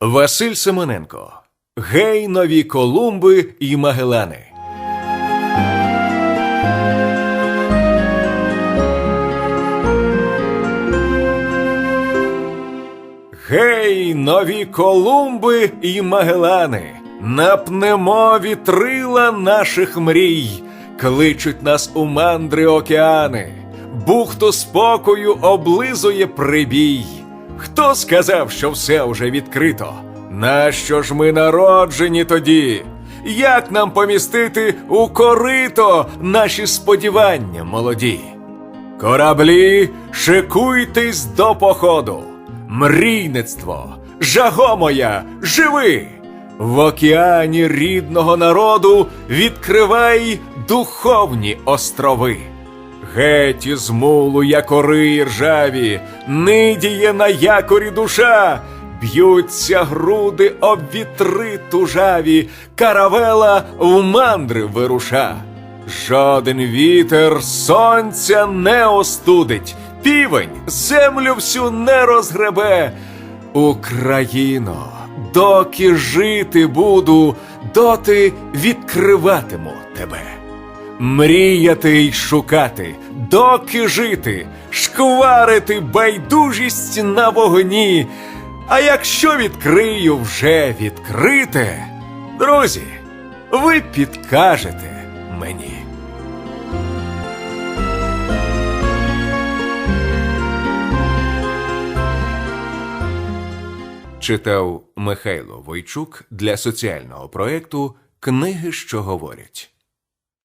Василь Семененко. Гей, нові Колумби і Магелани. Гей, нові Колумби і Магелани, напнемо вітрила наших мрій, кличуть нас у мандри океани, бухту спокою облизує прибій. Хто сказав, що все вже відкрито? Нащо ж ми народжені тоді? Як нам помістити у корито наші сподівання молоді? Кораблі, шикуйтесь до походу. Мрійництво, жаго моя, живи! В океані рідного народу відкривай духовні острови. Геть із мулу якори ржаві, нидіє на якорі душа, б'ються груди об вітри тужаві, каравела в мандри вируша. Жоден вітер сонця не остудить, півень землю всю не розгребе. Україно, доки жити буду, доти відкриватиму тебе. Мріяти й шукати, доки жити, шкварити байдужість на вогні. А якщо відкрию вже відкрите, друзі, ви підкажете мені. Читав Михайло Войчук для соціального проекту Книги, що говорять.